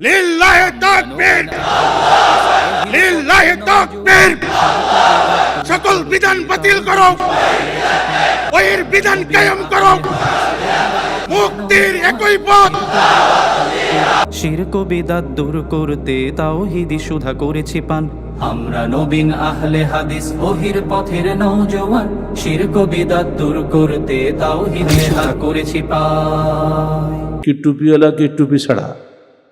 লিল্লাহি তাকবীর। লিল্লাহি তাকবীর। সকল বিধান বাতিল করো। ওহির বিধান কায়েম করো। মুক্তির একই পথ। শিরক বেদাত দূর করতে তাওহিদি সুধা করেছি পান। আমরা নবীন আহলে হাদিস ওহির পথের নৌজওয়ান শিরক বিদাত দূর করতে তাওহিদে হাত করেছি পায় কি টুপিওয়ালা কি টুপি ছাড়া।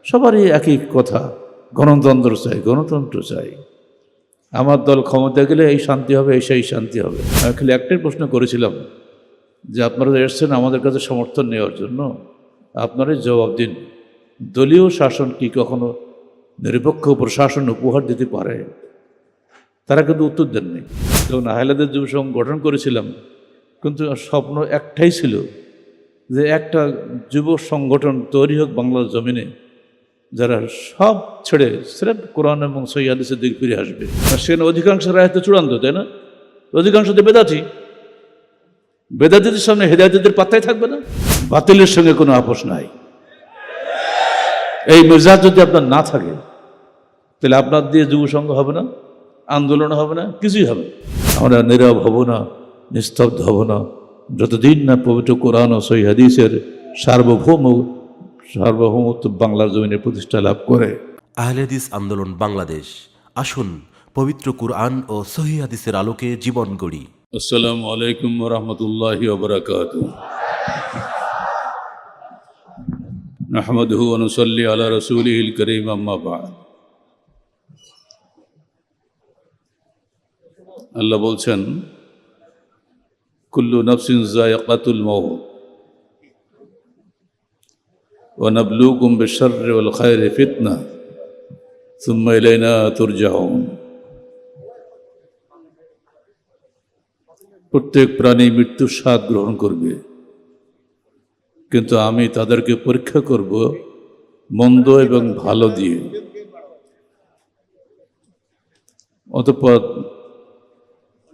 সবারই একই কথা, গণতন্ত্র চাই গণতন্ত্র চাই। আমার দল ক্ষমতা গেলে এই শান্তি হবে, এই সেই শান্তি হবে। আমি খালি একটাই প্রশ্ন করেছিলাম, যে আপনারা এসছেন আমাদের কাছে সমর্থন নেওয়ার জন্য, আপনারাই জবাব দিন। দলীয় শাসন কি কখনো নিরপেক্ষ প্রশাসন উপহার দিতে পারে? তারা কিন্তু উত্তর দেননি। যখন আহলাদের যুব সংঘ গঠন করেছিলাম, কিন্তু স্বপ্ন একটাই ছিল, যে একটা যুব সংগঠন তৈরি হোক বাংলার জমিনে যারা সব ছেড়ে স্রেফ কোরআন এবং সৈয়াদিসের দিকে ফিরে আসবে। আর সেখানে অধিকাংশ রায় তো চূড়ান্ত, তাই না? অধিকাংশ তো বেদাতি। বেদাতিদের সামনে হেদায়তিদের পাত্তাই থাকবে না। বাতিলের সঙ্গে কোনো আপোষ নাই। এই মেজাজ যদি আপনার না থাকে, তাহলে আপনার দিয়ে যুব সংঘ হবে না, আন্দোলন হবে না, কিছুই হবে। আমরা নীরব হব না, নিস্তব্ধ হব না। যতদিন না পবিত্র কোরআন ও সই সার্বভৌম সার্বভৌমত্ব বাংলার জমিনে প্রতিষ্ঠা লাভ করে আহলেদিস আন্দোলন বাংলাদেশ আসুন পবিত্র কুরআন ও সহি হাদিসের আলোকে জীবন গড়ি আসসালামু আলাইকুম রহমতুল্লাহি ওবরাকাত نحمده ونصلي على رسوله الكريم أما بعد আল্লাহ বলছেন কুল্লু নফসিন জায়কাতুল মৌত ونبلوكم بالشر والخير فتنة ثم إلينا ترجعون প্রত্যেক প্রাণী মৃত্যুর স্বাদ গ্রহণ করবে কিন্তু আমি তাদেরকে পরীক্ষা করব মন্দ এবং ভালো দিয়ে অতঃপর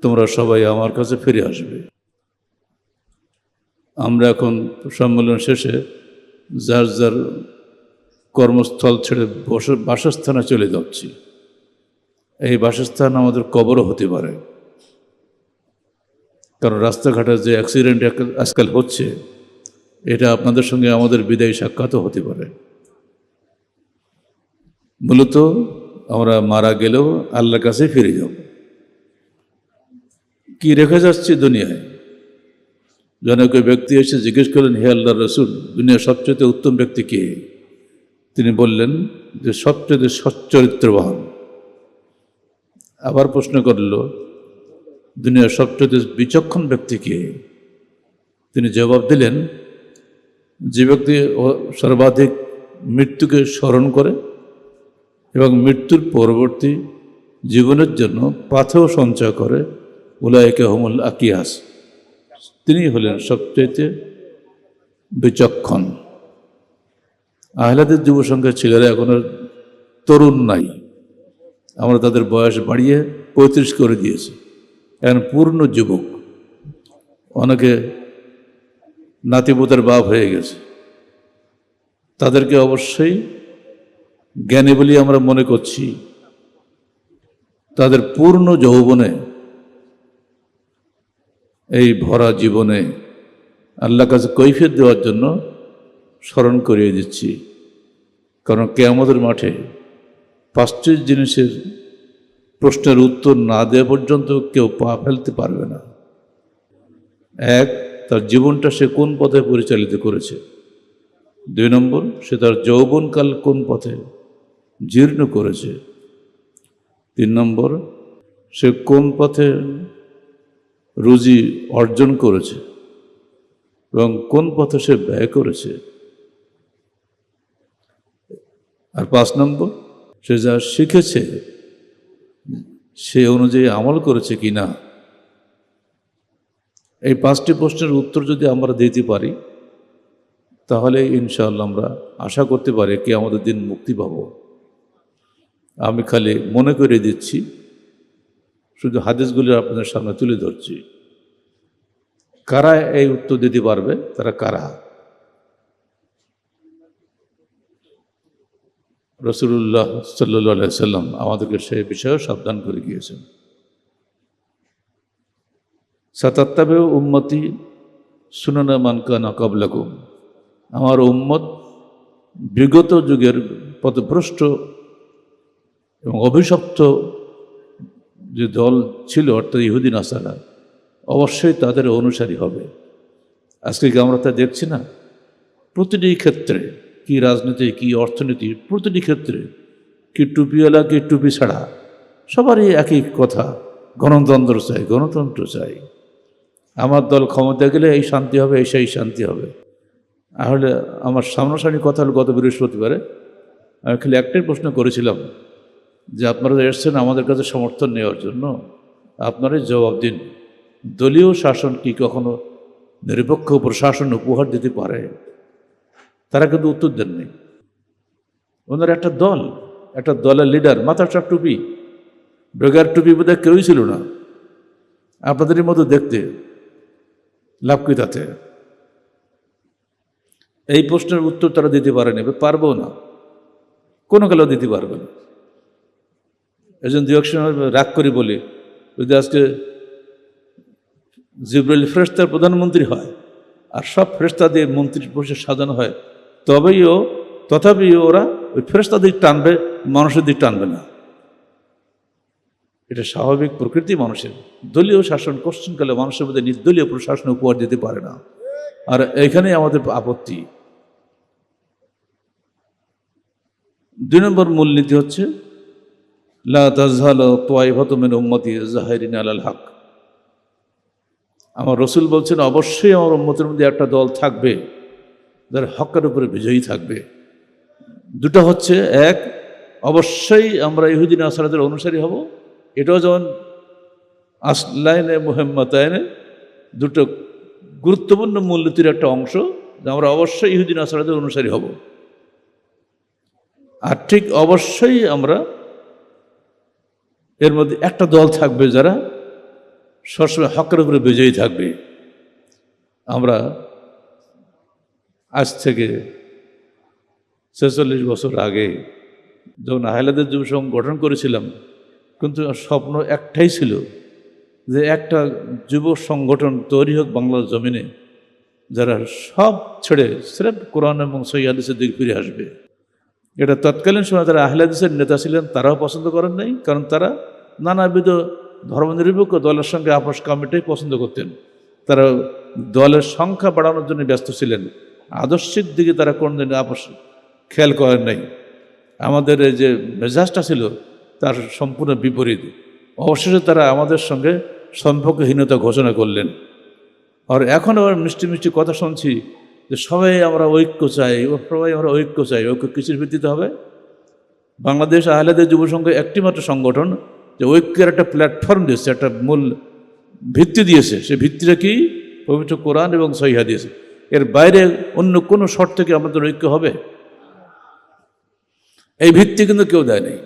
তোমরা সবাই আমার কাছে ফিরে আসবে আমরা এখন সম্মেলন শেষে যার যার কর্মস্থল ছেড়ে বস- বাসস্থানে চলে যাচ্ছি। এই বাসস্থান আমাদের কবরও হতে পারে। কারণ রাস্তাঘাটে যে অ্যাক্সিডেন্ট আজকাল হচ্ছে, এটা আপনাদের সঙ্গে আমাদের বিদায়ী সাক্ষাৎও হতে পারে। মূলত আমরা মারা গেলেও আল্লাহর কাছে ফিরে যাব। কি রেখে যাচ্ছি দুনিয়ায়? জনক ব্যক্তি এসে জিজ্ঞেস করলেন, হে আল্লাহ রসুল, দুনিয়ার সবচেয়ে উত্তম ব্যক্তি কে? তিনি বললেন, যে সবচেয়ে সচ্চরিত্রবান। আবার প্রশ্ন করল, দুনিয়ার সবচেয়ে বিচক্ষণ ব্যক্তি কে? তিনি জবাব দিলেন, যে ব্যক্তি সর্বাধিক মৃত্যুকে স্মরণ করে এবং মৃত্যুর পরবর্তী জীবনের জন্য পাথেও সঞ্চয় করে উলায়কে হমুল আকিয়াস। তিনি হলেন সবচেয়ে বিচক্ষণ। আহলাদের যুব সংখ্যার ছেলেরা এখনও তরুণ নাই। আমরা তাদের বয়স বাড়িয়ে পঁয়ত্রিশ করে দিয়েছি। এখন পূর্ণ যুবক। অনেকে নাতিপুতের বাপ হয়ে গেছে। তাদেরকে অবশ্যই জ্ঞানী বলি আমরা মনে করছি। তাদের পূর্ণ যৌবনে এই ভরা জীবনে আল্লাহ কাছে কৈফিয়ত দেওয়ার জন্য স্মরণ করিয়ে দিচ্ছি। কারণ কেয়ামতের মাঠে পাঁচটি জিনিসের প্রশ্নের উত্তর না দেওয়া পর্যন্ত কেউ পা ফেলতে পারবে না। এক, তার জীবনটা সে কোন পথে পরিচালিত করেছে? দুই নম্বর, সে তার যৌবনকাল কোন পথে জীর্ণ করেছে? তিন নম্বর, সে কোন পথে রুজি অর্জন করেছে এবং কোন পথে সে ব্যয় করেছে। আর পাঁচ নম্বর, সে যা শিখেছে, সে অনুযায়ী আমল করেছে কি না এই পাঁচটি প্রশ্নের উত্তর যদি আমরা দিতে পারি, তাহলে ইনশাআল্লাহ আমরা আশা করতে পারি কি আমাদের দিন মুক্তি পাব। আমি খালি মনে করে দিচ্ছি শুধু হাদিসগুলি আপনাদের সামনে তুলে ধরছি। কারা এই উত্তর দিতে পারবে? তারা কারা? রসুল্লাহ সাল্লাহ সাল্লাম আমাদেরকে সে বিষয়েও সাবধান করে গিয়েছেন। সাতাত্তাবেও উম্মতি সুনানা মানকা নকাবলাকুম আমার উম্মত বিগত যুগের পথভ্রষ্ট এবং অভিশপ্ত যে দল ছিল, অর্থাৎ ইহুদিন আসারা অবশ্যই তাদের অনুসারী হবে। আজকে কি আমরা তা দেখছি না? প্রতিটি ক্ষেত্রে কি রাজনীতি, কি অর্থনীতি, প্রতিটি ক্ষেত্রে কি টুপিওয়ালা, কি টুপি ছাড়া, সবারই একই কথা, গণতন্ত্র চাই গণতন্ত্র চাই। আমার দল ক্ষমতা গেলে এই শান্তি হবে, এই সেই শান্তি হবে। তাহলে আমার সামনাসামনি কথা হলো গত বৃহস্পতিবারে। আমি খালি একটাই প্রশ্ন করেছিলাম যে আপনারা এসছেন আমাদের কাছে সমর্থন নেওয়ার জন্য, আপনারাই জবাব দিন। দলীয় শাসন কি কখনো নিরপেক্ষ প্রশাসন উপহার দিতে পারে? তারা কিন্তু উত্তর দেননি। ওনার একটা দল, একটা দলের লিডার চার টুপি। বেগার টুপি বোধহয় কেউই ছিল না। আপনাদেরই মতো দেখতে লাভ কি তাতে? এই প্রশ্নের উত্তর তারা দিতে পারেনি, পারব না। কোনো কালেও দিতে পারবে না। এজন দু এক রাগ করি বলি, যদি আজকে জিব্রাইল ফেরেস্তার প্রধানমন্ত্রী হয়, আর সব ফেরেস্তা দিয়ে মন্ত্রী পরিষদ সাজানো হয়, তবেই ও, তথাপি ওরা ওই ফেরেস্তা দিক টানবে, মানুষের দিক টানবে না। এটা স্বাভাবিক প্রকৃতি মানুষের। দলীয় শাসন কোশ্চেনকালে মানুষের মধ্যে নির্দলীয় প্রশাসন উপহার দিতে পারে না। আর এখানেই আমাদের আপত্তি। দুই নম্বর মূলনীতি হচ্ছে আলাল হক। আমার রসুল বলছেন, অবশ্যই আমার উম্মতের মধ্যে একটা দল থাকবে যারা হকের উপরে বিজয়ী থাকবে। দুটো হচ্ছে, এক, অবশ্যই আমরা ইহুদিন আসারাদের অনুসারী হব। এটাও যেমন আসলাইনে মোহাম্মতায়নে দুটো গুরুত্বপূর্ণ মূলনীতির একটা অংশ যে আমরা অবশ্যই ইহুদিন আসারাদের অনুসারী হব। আর ঠিক অবশ্যই আমরা এর মধ্যে একটা দল থাকবে যারা সবসময় হকের উপরে বিজয়ী থাকবে। আমরা আজ থেকে ছেচল্লিশ বছর আগে যখন আহলাদের যুব সংঘ গঠন করেছিলাম, কিন্তু স্বপ্ন একটাই ছিল যে একটা যুব সংগঠন তৈরি হোক বাংলার জমিনে, যারা সব ছেড়ে স্রেফ কোরআন এবং সৈয়াদিসের দিকে ফিরে আসবে। এটা তৎকালীন সময় যারা আহলাদিসের নেতা ছিলেন, তারাও পছন্দ করেন নাই, কারণ তারা নানাবিধ ধর্মনিরপেক্ষ দলের সঙ্গে আপোষ কমিটি পছন্দ করতেন। তারা দলের সংখ্যা বাড়ানোর জন্য ব্যস্ত ছিলেন। আদর্শিক দিকে তারা কোনোদিন আপোষ খেয়াল করেন নাই। আমাদের এই যে মেজাজটা ছিল, তার সম্পূর্ণ বিপরীত। অবশেষে তারা আমাদের সঙ্গে সম্পর্কহীনতা ঘোষণা করলেন। আর এখন আবার মিষ্টি মিষ্টি কথা শুনছি যে সবাই আমরা ঐক্য চাই, ও সবাই আমরা ঐক্য চাই, ঐক্য কিসের ভিত্তিতে হবে? বাংলাদেশ আহলেদের যুব সংঘ একটি মাত্র সংগঠন যে ঐক্যের একটা প্ল্যাটফর্ম দিয়েছে, একটা মূল ভিত্তি দিয়েছে। সে ভিত্তিটা কি? পবিত্র কোরআন এবং সহিহা দিয়েছে এর বাইরে অন্য কোনো শর্ত থেকে আমাদের ঐক্য হবে? এই ভিত্তি কিন্তু কেউ দেয় নাই।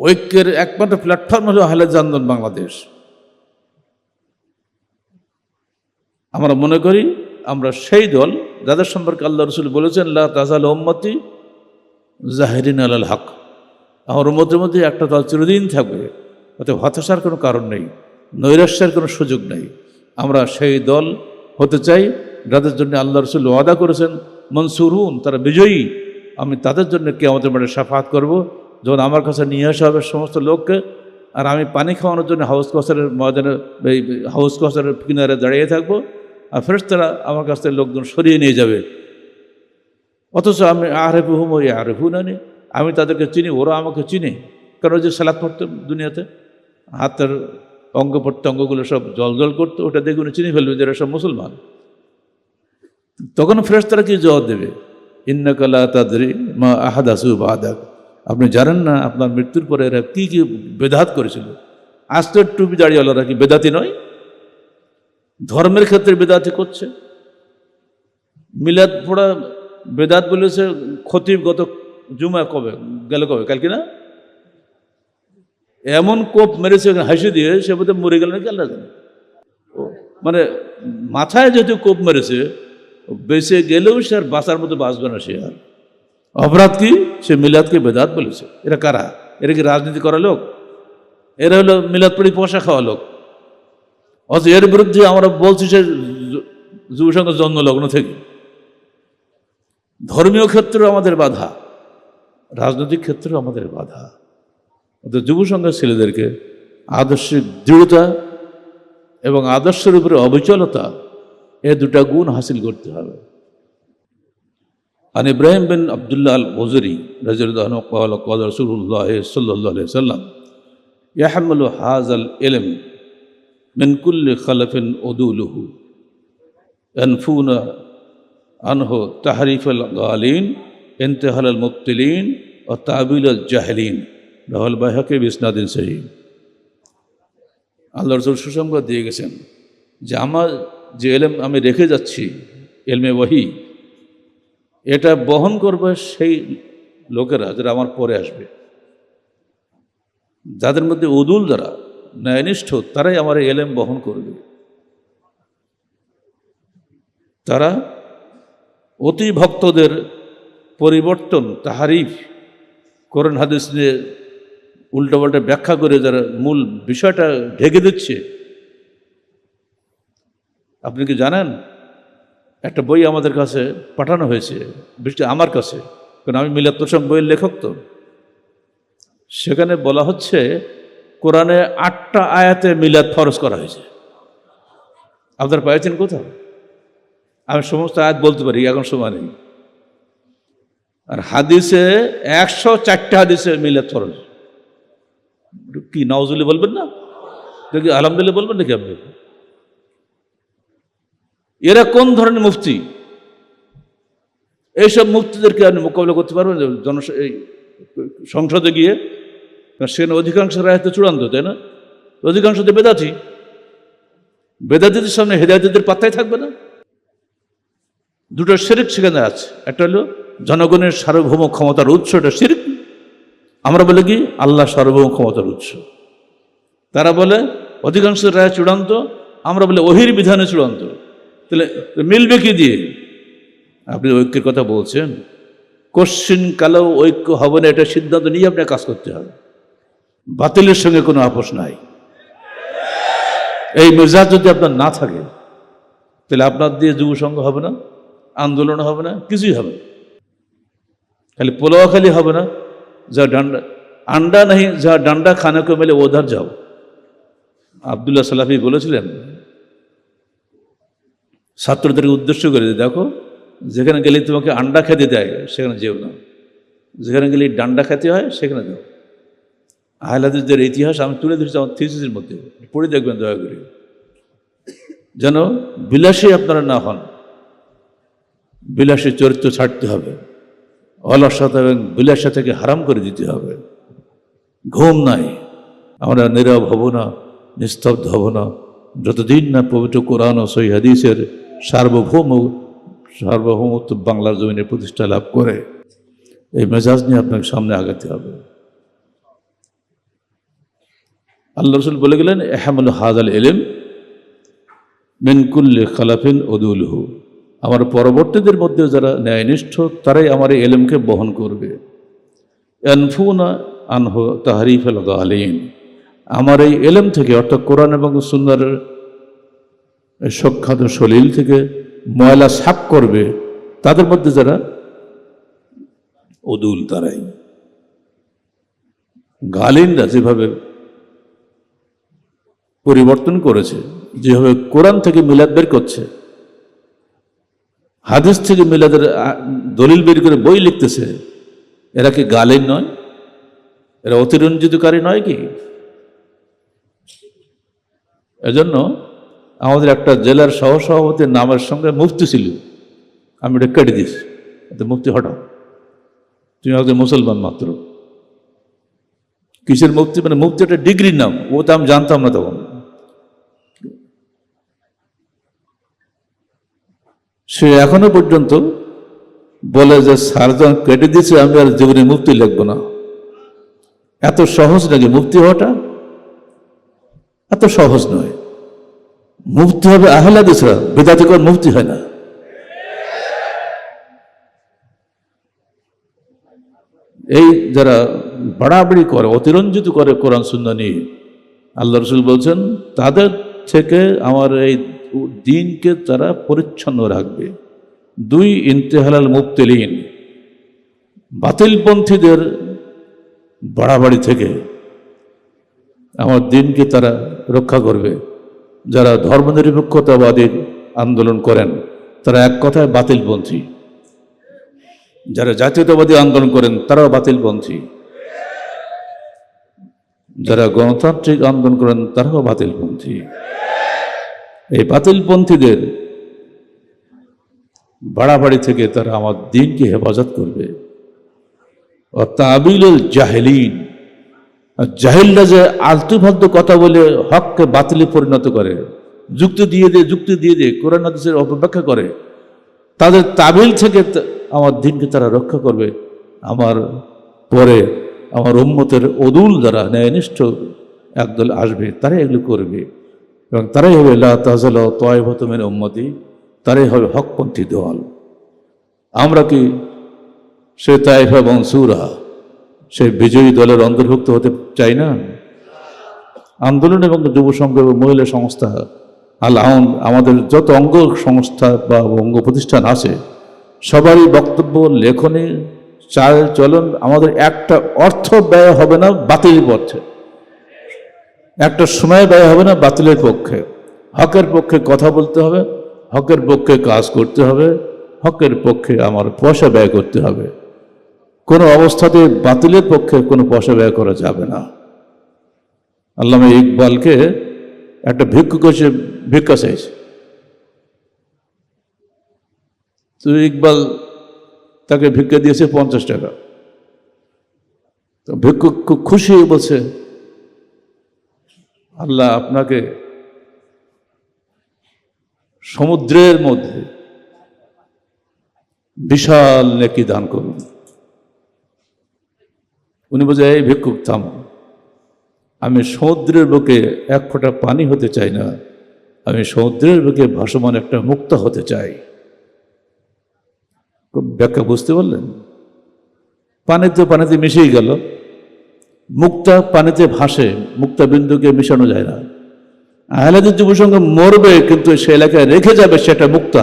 ঐক্যের একমাত্র প্ল্যাটফর্ম হলো আহলেদ আন্দোলন বাংলাদেশ। আমরা মনে করি আমরা সেই দল যাদের সম্পর্কে আল্লাহ রসুল বলেছেন, লা তাজাল ওম্মতি জাহেরিন আলাল হক। আমার উম্মতের মধ্যে একটা দল চিরদিন থাকবে অত হতাশার কোনো কারণ নেই, নৈরাশ্যের কোনো সুযোগ নেই। আমরা সেই দল হতে চাই, যাদের জন্য আল্লাহ রসুল ওয়াদা করেছেন, মনসুরুন তারা বিজয়ী। আমি তাদের জন্য কে আমাদের মানে সাফাত করব, যখন আমার কাছে নিয়ে আসা হবে সমস্ত লোককে, আর আমি পানি খাওয়ানোর জন্য হাউস কসারের ময়দানে হাউস কসারের কিনারে দাঁড়িয়ে থাকব। আর ফেরেস্তারা আমার কাছ থেকে লোকজন সরিয়ে নিয়ে যাবে। অথচ আমি আরেফু হুম ওই আরেফু নানি আমি তাদেরকে চিনি, ওরা আমাকে চিনে। কারণ যে সালাদ পড়তো দুনিয়াতে, হাতের অঙ্গ প্রত্যঙ্গগুলো সব জল জল করতো, ওটা দেখে উনি চিনি ফেলবে যে সব মুসলমান। তখন ফেরেস্তারা কি জবাব দেবে? ইন্নাকালা তাদরি মা আহাদ আহাদাসু বাহাদাক আপনি জানেন না আপনার মৃত্যুর পরে এরা কী কী বেদাত করেছিল? আজ তো টুপি দাঁড়িয়েওয়ালারা কি বেদাতি নয়? ধর্মের ক্ষেত্রে বেদাতি করছে। মিলাদ পড়া বেদাত বলেছে খতিব গত জুমা কবে? গেল কবে? কালকে না এমন কোপ মেরেছে হাসি দিয়ে সে বোধহয় মরে গেল নাকি? আল্লাহ জানে। মানে মাথায় যেহেতু কোপ মেরেছে বেঁচে গেলেও সে আর বাঁচার মতো বাঁচবে না সে আর। অপরাধ কি? সে মিলাদকে বেদাত বলেছে। এরা কারা? এরা কি রাজনীতি করা লোক? এরা হলো মিলাদ পড়ি পয়সা খাওয়া লোক। অথচ এর বিরুদ্ধে আমরা বলছি সে যুবসংঘ জন্মলগ্ন থেকে। ধর্মীয় ক্ষেত্রে আমাদের বাধা, রাজনৈতিক ক্ষেত্রে আমাদের বাধা। অর্থাৎ যুবসংঘের ছেলেদেরকে আদর্শিক দৃঢ়তা এবং আদর্শের উপরে অবিচলতা, এ দুটা গুণ হাসিল করতে হবে। আর ইব্রাহিম বিন আবদুল্লাহ আল ওজরি রাজিউদ্দাহ সাল্লাম ইয়াহমুল হাজ আল এলেম من كل خلف أدوله ينفون عنه تحريف الغالين انتهال المبتلين وتعبيل الجاهلين رواه البيهقي بإسناد صحيح আল্লাহ রসুল সুসংবাদ দিয়ে গেছেন যে আমার যে এলেম আমি রেখে যাচ্ছি এলমে ওয়াহি এটা বহন করবে সেই লোকেরা যারা আমার পরে আসবে যাদের মধ্যে উদুল যারা ন্যায়নিষ্ঠ, তারাই আমার এলেম বহন করবে। তারা অতি ভক্তদের পরিবর্তন, তাহারিফ কোরআন হাদিস নিয়ে উল্টোপাল্টা ব্যাখ্যা করে যারা মূল বিষয়টা ঢেকে দিচ্ছে। আপনি কি জানেন? একটা বই আমাদের কাছে পাঠানো হয়েছে করে আমার কাছে, কারণ আমি মিলাদ তোষম বইয়ের লেখক তো। সেখানে বলা হচ্ছে কোরআনে আটটা আয়াতে মিলাদ ফরজ করা হয়েছে। আপনারা পাইছেন কোথাও? আমি সমস্ত আয়াত বলতে পারি, এখন সময় নেই। আর হাদিসে একশো চারটে হাদিসে মিলাদ ফরজ। কি নওয়াজুলি বলবেন না? দেখি, আলহামদুলিল্লাহ বলবেন নাকি আপনি? এরা কোন ধরনের মুফতি? এইসব মুফতিদেরকে আপনি মোকাবিলা করতে পারবেন? জন সংসদে গিয়ে কারণ সেখানে অধিকাংশ রায় তো চূড়ান্ত, তাই না? অধিকাংশ তো বেদাতি। বেদাতিদের সামনে হেদায়তিদের পাত্তাই থাকবে না। দুটো শিরিক সেখানে আছে। একটা হলো জনগণের সার্বভৌম ক্ষমতার উৎস, এটা শিরিক। আমরা বলে কি? আল্লাহ সার্বভৌম ক্ষমতার উৎস। তারা বলে অধিকাংশ রায় চূড়ান্ত, আমরা বলে অহির বিধানে চূড়ান্ত। তাহলে মিলবে কি দিয়ে? আপনি ঐক্যের কথা বলছেন। কোশ্চিন কালেও ঐক্য হবে না, এটা সিদ্ধান্ত নিয়ে আপনাকে কাজ করতে হবে। বাতিলের সঙ্গে কোনো আপোষ নাই। এই মেজাজ যদি আপনার না থাকে, তাহলে আপনার দিয়ে যুব সংঘ হবে না, আন্দোলন হবে না, কিছুই হবে না। খালি পোলাও খালি হবে না, যা ডান্ডা, আন্ডা নেই যা ডান্ডা খানে কো মেলে ওধার যাও। আবদুল্লাহ সালাফি বলেছিলেন ছাত্রদেরকে উদ্দেশ্য করে দেখো, যেখানে গেলে তোমাকে আন্ডা খেতে দেয়, সেখানে যেও না। যেখানে গেলে ডান্ডা খেতে হয়, সেখানে যাও। আহলাদিসদের ইতিহাস, আমি তুলে ধরেছি আমার থিসিসের মধ্যে। পড়ে দেখবেন, দয়া করে। যেন বিলাসী আপনারা না হন বিলাসী চরিত্র ছাড়তে হবে। অলসতা এবং বিলাসা থেকে হারাম করে দিতে হবে। ঘুম নাই। আমরা নীরব হব না, নিস্তব্ধ হব না। যতদিন না পবিত্র কোরআন ও সই হাদিসের সার্বভৌম, সার্বভৌমত্ব বাংলার জমিনে প্রতিষ্ঠা লাভ করে, এই মেজাজ নিয়ে আপনাকে সামনে আগাতে হবে। আল্লাহ রসুল বলে গেলেন এহামুল হাজাল এলেম মিনকুল্লি খালাফিন ওদুলহু। আমার পরবর্তীদের মধ্যে যারা ন্যায়নিষ্ঠ, তারাই আমার এই এলেমকে বহন করবে। এনফুনা আনহ তাহারিফ আল গালিন। আমার এই এলেম থেকে, অর্থাৎ কোরআন এবং সুন্দর সখ্যাত সলিল থেকে ময়লা সাপ করবে, তাদের মধ্যে যারা অদুল তারাই। গালিনরা যেভাবে পরিবর্তন করেছে, যেভাবে কোরআন থেকে মিলাদ বের করছে, হাদিস থেকে মিলাদের দলিল বের করে বই লিখতেছে, এরা কি গালিন নয়? এরা অতিরঞ্জিতকারী নয় কি? এজন্য আমাদের একটা জেলার সহসভাপতির নামের সঙ্গে মুফতি ছিল, আমি এটা কেটে দিয়েছি মুক্তি হটাও তুমি একজন মুসলমান মাত্র। কিসের মুক্তি মানে মুক্তি একটা ডিগ্রির নাম, ও তো আমি জানতাম না তখন। সে এখনও পর্যন্ত বলে যে, সার্জন কেটে দিয়েছে, আমি আর জীবনে মুক্তি লিখব না। এত সহজ নাকি মুক্তি হওয়াটা? এত সহজ নয়। মুক্তি হবে আহলাদিসরা, বেদাতিকর মুক্তি হয় না। এই যারা বাড়াবাড়ি করে, অতিরঞ্জিত করে কোরআন শূন্য নিয়ে, আল্লাহ রসুল বলছেন, তাদের থেকে আমার এই দিনকে তারা পরিচ্ছন্ন রাখবে। দুই ইন্তেহালাল মুফতেলিন বাতিলপন্থীদের বাড়াবাড়ি থেকে আমার দিনকে তারা রক্ষা করবে। যারা ধর্মনিরপেক্ষতাবাদী আন্দোলন করেন, তারা এক কথায় বাতিলপন্থী। যারা জাতীয়তাবাদী আন্দোলন করেন, তারাও বাতিলপন্থী। যারা গণতান্ত্রিক আন্দোলন করেন, তারাও বাতিলপন্থী। এই বাতিলপন্থীদের বাড়াবাড়ি থেকে তারা আমার দিনকে হেফাজত করবে। তাবিলুল জাহেলিন জাহিলরা যে আলতু কথা বলে হককে বাতিলে পরিণত করে, যুক্তি দিয়ে দিয়ে যুক্তি দিয়ে দিয়ে কোরআন হাদিসের অপব্যাখ্যা করে, তাদের তাবিল থেকে আমার দিনকে তারা রক্ষা করবে। আমার পরে আমার উম্মতের অদুল যারা ন্যায়নিষ্ঠ একদল আসবে তারা এগুলো করবে। এবং তারাই হবে লা তাজাল তয়ভতমের উম্মতি, তারাই হবে হকপন্থী দল। আমরা কি সে তাইফা বংসুরা সে বিজয়ী দলের অন্তর্ভুক্ত হতে চাই না? আন্দোলন এবং যুব সংঘ এবং মহিলা সংস্থা, আল আউন, আমাদের যত অঙ্গ সংস্থা বা অঙ্গ প্রতিষ্ঠান আছে, সবারই বক্তব্য, লেখনী, চাল চলন, আমাদের একটা অর্থ ব্যয় হবে না, বাতিল পথে একটা সময় ব্যয় হবে না বাতিলের পক্ষে। হকের পক্ষে কথা বলতে হবে, হকের পক্ষে কাজ করতে হবে, হকের পক্ষে আমার পয়সা ব্যয় করতে হবে। কোনো অবস্থাতে বাতিলের পক্ষে কোনো পয়সা ব্যয় করা যাবে না। আল্লামা ইকবালকে একটা ভিক্ষুক এসে ভিক্ষা চাইছে। তো ইকবাল তাকে ভিক্ষা দিয়েছে পঞ্চাশ টাকা। তো ভিক্ষুক খুব খুশি বলছে আল্লাহ আপনাকে সমুদ্রের মধ্যে বিশাল নেকি দান করুন। উনি বলছে, এই ভিক্ষুক, থাম। আমি সমুদ্রের বুকে এক ফোঁটা পানি হতে চাই না। আমি সমুদ্রের বুকে ভাসমান একটা মুক্ত হতে চাই। ব্যাখ্যা বুঝতে পারলেন? পানিতে পানিতে মিশেই গেল। মুক্তা পানিতে ভাসে, মুক্তা বিন্দুকে মিশানো যায় না। আহলাদের যুব সঙ্গে মরবে, কিন্তু সে এলাকায় রেখে যাবে সেটা মুক্তা।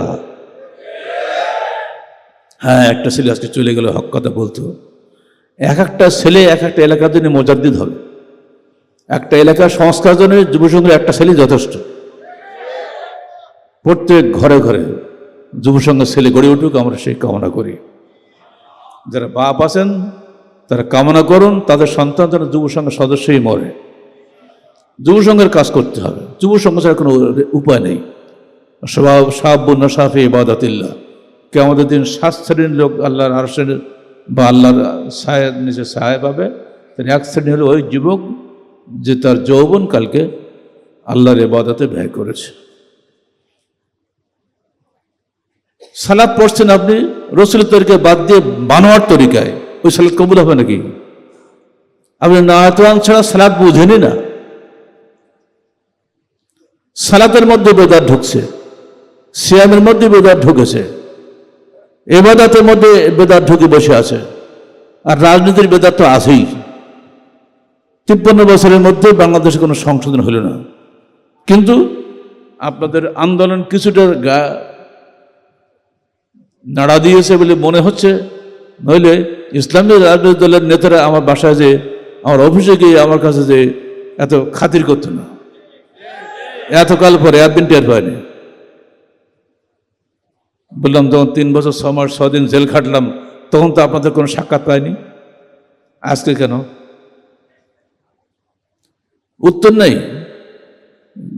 হ্যাঁ একটা ছেলে আজকে চলে গেল, হক কথা বলতো। এক একটা ছেলে, এক একটা এলাকার জন্য মোজাদ্দিদ হবে। একটা এলাকার সংস্কার জন্য যুব সংঘের একটা ছেলে যথেষ্ট। প্রত্যেক ঘরে ঘরে যুব সংঘের ছেলে গড়ে উঠুক, আমরা সেই কামনা করি। যারা বাপ আছেন তারা কামনা করুন, তাদের সন্তান যেন যুব সংঘের সদস্যই মরে। যুব সংঘের কাজ করতে হবে। যুব সংঘ ছাড়া কোনো উপায় নেই। স্বভাব সাহাবুন্না সাফি, ইবাদাতিল্লাহ। কে আমাদের দিন সাত শ্রেণির লোক আল্লাহর আরশের বা আল্লাহর সায়ের নিচে সায় পাবে। তার এক শ্রেণি হলো ওই যুবক যে তার যৌবনকালকে আল্লাহর এবাদতে ব্যয় করেছে। সালাদ পড়ছেন আপনি, রসুলের তরিকায় বাদ দিয়ে বানোয়ার তরিকায়। ওই সালাদ কবুল হবে নাকি? আপনি নায়াতান ছাড়া সালাদ বুঝেনি না। সালাতের মধ্যে বেদার ঢুকছে, সিয়ামের মধ্যে বেদার ঢুকেছে এবাদাতের মধ্যে বেদার ঢুকে বসে আছে, আর রাজনীতির বেদার তো আছেই। তিপ্পান্ন বছরের মধ্যে বাংলাদেশে কোনো সংশোধন হলো না। কিন্তু আপনাদের আন্দোলন কিছুটা গা নাড়া দিয়েছে বলে মনে হচ্ছে, নইলে ইসলামী রাজনৈতিক দলের নেতারা আমার বাসায় যে, আমার অফিসে গিয়ে আমার কাছে যে এত খাতির করতো না। এতকাল পরে, একদিন টের পায়নি বললাম, তখন তিন বছর, ছ মাস ছদিন জেল খাটলাম, তখন তো আপনাদের কোনো সাক্ষাৎ পায়নি আজকে কেন? উত্তর নেই।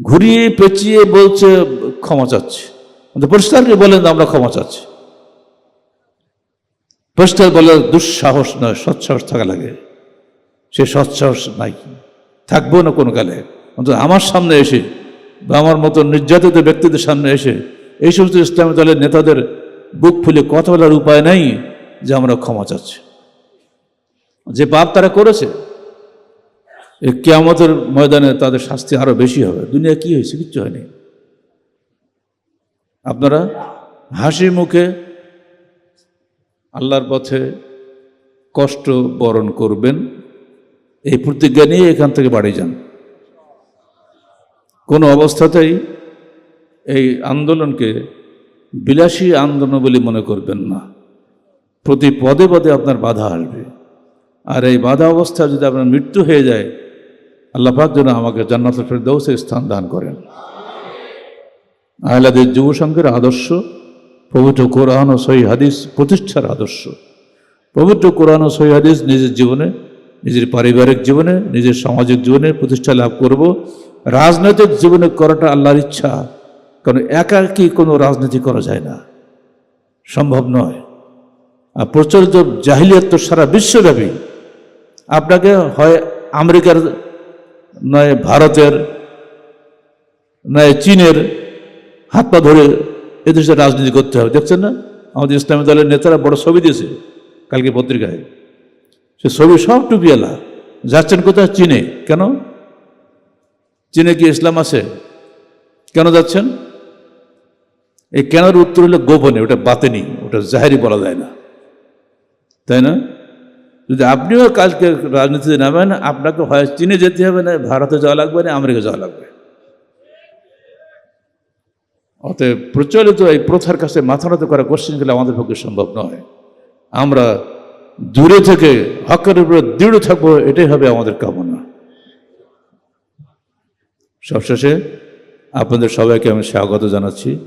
ঘুরিয়ে পেঁচিয়ে বলছে, ক্ষমা চাচ্ছে। পরিষ্কার করে বলেন আমরা ক্ষমা চাচ্ছি। পরিষ্কার বলে দুঃসাহস নয়, সৎসাহস থাকা লাগে। সে সৎসাহস নাই। থাকব না কোনো কালে? অন্তত আমার সামনে এসে বা আমার মতো নির্যাতিত ব্যক্তিদের সামনে এসে এই সমস্ত ইসলামী দলের নেতাদের বুক ফুলে কথা বলার উপায় নাই যে আমরা ক্ষমা চাচ্ছি। যে পাপ তারা করেছে কেয়ামতের ময়দানে তাদের শাস্তি আরও বেশি হবে। দুনিয়া কি হয়েছে? কিচ্ছু হয়নি। আপনারা হাসি মুখে আল্লাহর পথে কষ্ট বরণ করবেন, এই প্রতিজ্ঞা নিয়ে এখান থেকে বাড়ি যান। কোনো অবস্থাতেই এই আন্দোলনকে বিলাসী আন্দোলন বলে মনে করবেন না। প্রতি পদে পদে আপনার বাধা আসবে। আর এই বাধা অবস্থা যদি আপনার মৃত্যু হয়ে যায়, আল্লাহ পাক যেন আমাকে জান্নাত ফেরদৌসে স্থান দান করেন। আহলাদের যুব সংঘের আদর্শ পবিত্র কোরআন ও সহি হাদিস প্রতিষ্ঠার আদর্শ। পবিত্র কোরআন ও সহি হাদিস নিজের জীবনে, নিজের পারিবারিক জীবনে, নিজের সামাজিক জীবনে প্রতিষ্ঠা লাভ করব। রাজনৈতিক জীবনে করাটা আল্লাহর ইচ্ছা, কারণ একাকি কোনো রাজনীতি করা যায় না। সম্ভব নয়। আর প্রচলিত জাহিলিয়াত তো সারা বিশ্বব্যাপী। আপনাকে হয় আমেরিকার, নয় ভারতের, নয় চীনের হাত পা ধরে এদেশে রাজনীতি করতে হবে। দেখছেন না? আমাদের ইসলামী দলের নেতারা বড় ছবি দিয়েছে কালকে পত্রিকায়। সে ছবি সব টুপিয়ালা যাচ্ছেন কোথায়? চীনে। কেন? চীনে কি ইসলাম আছে? কেন যাচ্ছেন? এই কেনার উত্তর হলো গোপনে, ওটা বাতেনি ওটা জাহেরি বলা যায় না। তাই না? যদি আপনিও কালকে রাজনীতিতে নামেন, আপনাকে হয় চীনে যেতে হবে না, ভারতে যাওয়া লাগবে না, আমেরিকা যাওয়া লাগবে। অতএব প্রচলিত এই প্রথার কাছে মাথা নত করা কোশ্চেন গেলে আমাদের পক্ষে সম্ভব নয়। আমরা দূরে থেকে হকের উপরে দৃঢ় থাকব, এটাই হবে আমাদের কামনা। সবশেষে আপনাদের সবাইকে আমি স্বাগত জানাচ্ছি।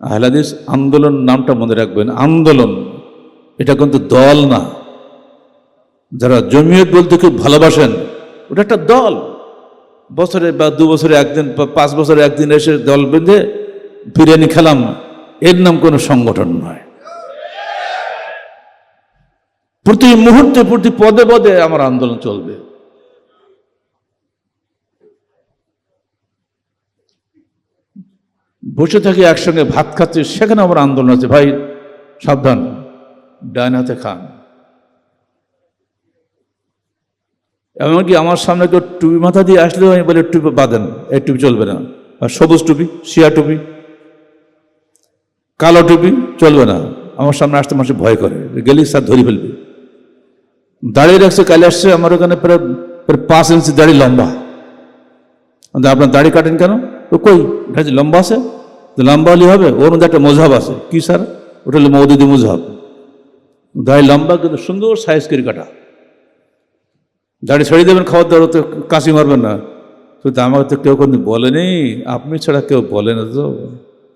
আহলাদিস আন্দোলন নামটা মনে রাখবেন, আন্দোলন। এটা কিন্তু দল না। যারা জমিয়ত বলতে খুব ভালোবাসেন, ওটা একটা দল। বছরে বা দু বছরে একদিন, পাঁচ বছরে একদিন এসে দল বেঁধে বিরিয়ানি খেলাম, এর নাম কোনো সংগঠন নয়। প্রতি মুহূর্তে, প্রতি পদে পদে আমার আন্দোলন চলবে। বসে থাকি একসঙ্গে, ভাত খাচ্ছি, সেখানে আমার আন্দোলন আছে। ভাই, সাবধান, ডান হাতে খান। এমনকি আমার সামনে কেউ টুপি মাথা দিয়ে আসলেও আমি বলে, টুপি বাঁধেন, এই টুপি চলবে না। আর সবুজ টুপি, শিয়া টুপি কালো টুপি চলবে না। আমার সামনে আসতে মানুষ ভয় করে। গেলি স্যার ধরে ফেলবে। দাঁড়িয়ে রাখছে, কালে আসছে, আমার ওখানে প্রায় প্রায় পাঁচ ইঞ্চি দাড়ি লম্বা। আপনার দাড়ি কাটেন কেন? তো কই, এটা লম্বা আছে, তো লম্বা হলে হবে। ওর মধ্যে একটা মজাব আছে। কি স্যার? ওটা হলো মৌদুদি মজাব। দাড়ি লম্বা কিন্তু সুন্দর সাইজ করে কাটা। দাড়ি ছড়িয়ে দেবেন, খাওয়ার দাওয়ার তো কাশি মারবেন না। তা আমাকে তো কেউ কোনো বলেনি। আপনি ছাড়া কেউ বলে না তো।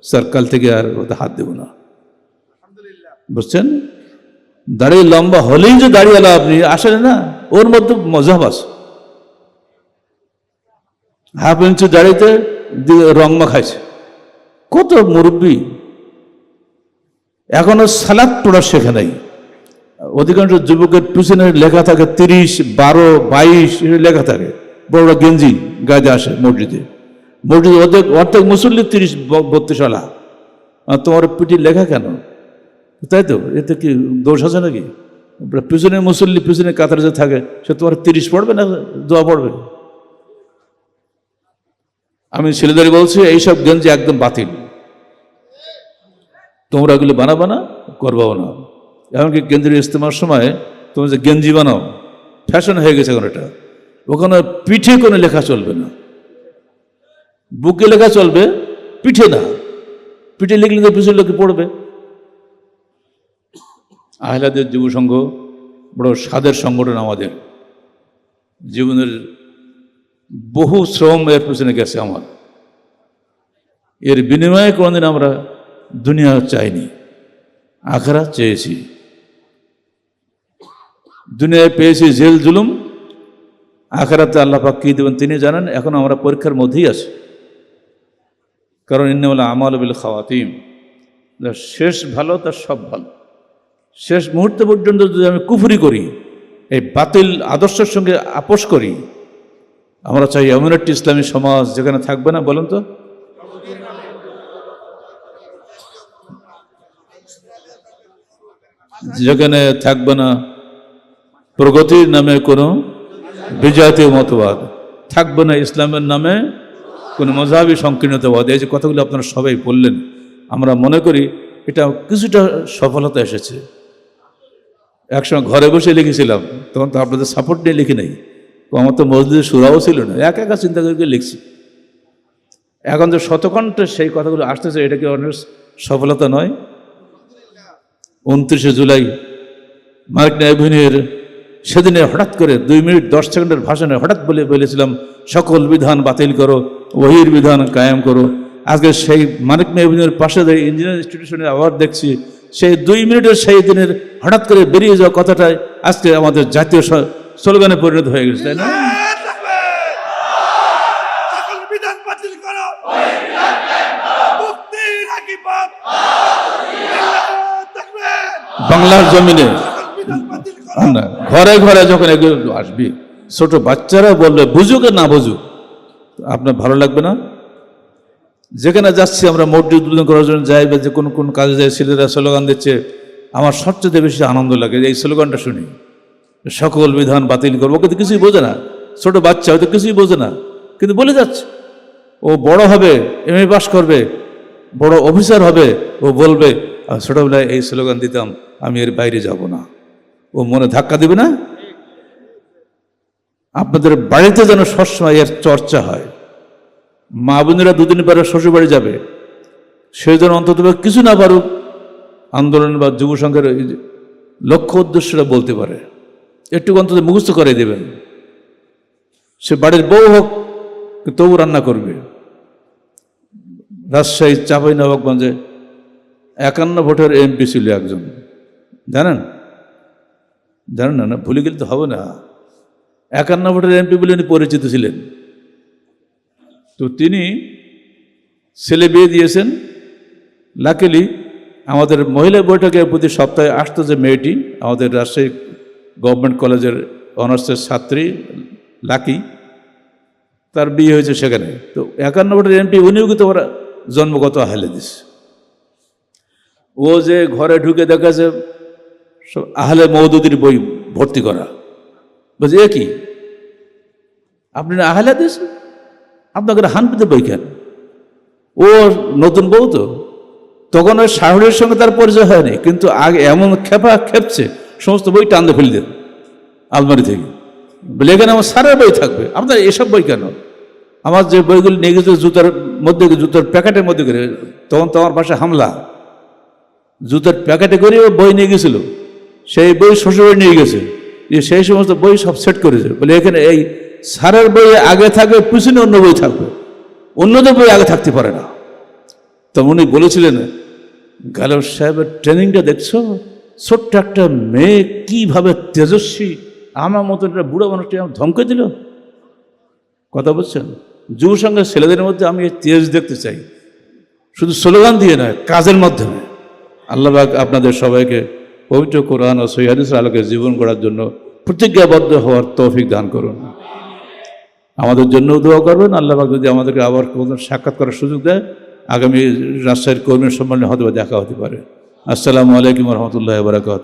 স্যার কাল থেকে আর ওতে হাত দেবো না। বুঝছেন? দাড়ি লম্বা হলেই যে দাড়িওয়ালা আপনি আসেন না ওর মধ্যে মজাব আছে। হাফ ইঞ্চি দাড়িতে রং মাখাইছে। কত মুরব্বী। এখনও সালাদ পড়া শেখে নাই। অধিকাংশ যুবকের পিছনে লেখা থাকে তিরিশ বারো বাইশ লেখা থাকে। বড় বড় গেঞ্জি গায়ে আসে মসজিদে। মসজিদে অর্ধেক অর্ধেক মুসল্লি তিরিশ বত্রিশ আলা তোমার পিঠি লেখা কেন? তাই তো, এতে কি দোষ আছে নাকি? পিছনে মুসল্লি, পিছনে কাতারে যে থাকে, সে তোমার তিরিশ পড়বে না দোয়া পড়বে? আমি ছেলেদের বলছি, এইসব গেঞ্জি একদম বাতিল। তোমরা এগুলো বানাবো না, করবাও না। এমনকি কেন্দ্রীয় ইস্তেমার সময় তুমি যে গেঞ্জি বানাও, ফ্যাশন হয়ে গেছে এখন এটা। ওখানে পিঠে কোনো লেখা চলবে না। বুকে লেখা চলবে, পিঠে না। পিঠে লিখলে তো পিছনে লোকে পড়বে। আহলাদের যুব সংঘ বড় স্বাদের সংগঠন আমাদের। জীবনের বহু শ্রম এর পেছনে গেছে আমার। এর বিনিময়ে কোনোদিন আমরা দুনিয়া চাইনি আখরা চেয়েছি। দুনিয়ায় পেয়েছি জেল জুলুম, আখরাতে আল্লাহ পাক কী দেবেন তিনি জানেন, এখন আমরা পরীক্ষার মধ্যেই আছি। কারণ ইন্নওয়ালা আমাল বিল খাওয়াতিম। শেষ ভালো তার সব ভালো। শেষ মুহূর্তে পর্যন্ত যদি আমি কুফুরি করি, এই বাতিল আদর্শের সঙ্গে আপোষ করি, আমরা চাই এমন একটি ইসলামী সমাজ যেখানে থাকবে না, বলুন তো। যেখানে থাকবে না, প্রগতির নামে কোনো বিজাতীয় মতবাদ। থাকবে না ইসলামের নামে কোনো মজাবি সংকীর্ণতাবাদ এই যে কথাগুলো আপনারা সবাই বললেন, আমরা মনে করি এটা কিছুটা সফলতা এসেছে। একসময় ঘরে বসে লিখেছিলাম, তখন তো আপনাদের সাপোর্ট নিয়ে লিখি নাই। আমার তো মসজিদের সুরাও ছিল না, একা একা চিন্তা করে লিখছি। এখন যে শতকণ্ঠে সেই কথাগুলো আসতেছে, এটা কি অনেক সফলতা নয়? উনত্রিশে জুলাই, মার্ক অ্যাভিনিউর সেদিনে হঠাৎ করে দুই মিনিট দশ সেকেন্ডের ভাষণে হঠাৎ বলে বলেছিলাম, সকল বিধান বাতিল করো ওহির বিধান কায়েম করো। আজকে সেই মানিক অ্যাভিনিউর পাশে যে ইঞ্জিনিয়ার ইনস্টিটিউশনে আবার দেখছি সেই দুই মিনিটের সেই দিনের হঠাৎ করে বেরিয়ে যাওয়া কথাটাই আজকে আমাদের জাতীয় স্লোগানে পরিণত হয়ে গেছে তাই না? বাংলার জমিনে ঘরে ঘরে যখন এগুলো আসবি ছোট বাচ্চারা বলবে বুঝুক না বুঝুক। আপনার ভালো লাগবে না? যেখানে যাচ্ছি আমরা মসজিদ উদ্বোধন করার জন্য যাই বা যে কোনো, কোন কাজে যাই, ছেলেরা স্লোগান দিচ্ছে, আমার সবচেয়ে বেশি আনন্দ লাগে এই স্লোগানটা শুনি। সকল বিধান বাতিল করব, কিন্তু কিছুই বোঝে না। ছোট বাচ্চা হয়তো কিছুই বোঝে না, কিন্তু বলে যাচ্ছে। ও বড় হবে এম এ পাস করবে, বড় অফিসার হবে, ও বলবে ছোটবেলায় এই স্লোগান দিতাম, আমি এর বাইরে যাব না। ও মনে ধাক্কা দিবে না? আপনাদের বাড়িতে যেন সবসময় এর চর্চা হয়। মা বোনেরা দুদিন পরে শ্বশুর বাড়ি যাবে। সে যেন অন্তত কিছু না পারুক আন্দোলন বা যুব সংঘের লক্ষ্য উদ্দেশ্যটা বলতে পারে। একটু অন্তত মুখস্থ করে দেবেন। সে বাড়ির বউ হোক তবু রান্না করবে। রাজশাহী চাপাই নবাবগঞ্জে একান্ন ভোটের এমপি ছিল একজন। জানেন? জানেন না না, ভুলে গেলে তো হবে না। একান্ন ভোটের এমপি বলে উনি পরিচিত ছিলেন। তো তিনি ছেলে বিয়ে দিয়েছেন। লাকিলি আমাদের মহিলা বৈঠকে প্রতি সপ্তাহে আসতো যে মেয়েটি, আমাদের রাজশাহী গভর্নমেন্ট কলেজের অনার্সের ছাত্রী লাকি তার বিয়ে হয়েছে সেখানে। তো একান্ন ভোটের এমপি উনিও কিন্তু ওরা জন্মগত আহলে দিস। ও যে ঘরে ঢুকে দেখা যে সব আহলে মৌদুদির বই ভর্তি করা। বলছে, এ কি? আপনি না আহলে দিস? আপনাকে হানপিতে বই কেন? ও নতুন বউ তো। তখন ওই শাহুরের সঙ্গে তার পরিচয় হয়নি কিন্তু আগে এমন খেপা খেপছে, সমস্ত বই টানতে ফেলে দেন আলমারি থেকে। বলে, এখানে আমার সারের বই থাকবে। আপনার এসব বই কেন? আমার যে বইগুলি নিয়ে গেছে জুতার মধ্যে জুতার প্যাকেটের মধ্যে করে তখন তো আমার পাশে হামলা। জুতার প্যাকেটে করে ও বই নিয়ে গেছিল। সেই বই শ্বশুরবাড়ি নিয়ে গেছে। যে সেই সমস্ত বই সব সেট করেছে। বলে, এখানে এই সারের বই আগে থাকবে, পিছনে অন্য বই থাকবে। অন্যদের বই আগে থাকতে পারে না। তো উনি বলেছিলেন, গালব সাহেবের ট্রেনিংটা দেখছ? ছোট্ট একটা মেয়ে কীভাবে তেজস্বী? আমার মতো একটা বুড়ো মানুষটি আমার ধমকে দিল। কথা বলছেন? যুব সঙ্গে ছেলেদের মধ্যে আমি এই তেজ দেখতে চাই। শুধু স্লোগান দিয়ে নয়, কাজের মাধ্যমে। আল্লাহবাক আপনাদের সবাইকে পবিত্র কোরআন ও সৈহাদিসের আলোকে জীবন গড়ার জন্য প্রতিজ্ঞাবদ্ধ হওয়ার তৌফিক দান করুন। আমাদের জন্যও দোয়া করবেন। আল্লাহবাক যদি আমাদেরকে আবার কোনো সাক্ষাৎ করার সুযোগ দেয়, আগামী রাজশাহীর কর্মীর সম্মানে হয়তো দেখা হতে পারে। আসসালামু আলাইকুম রহমতুল্লাহ বারাকাত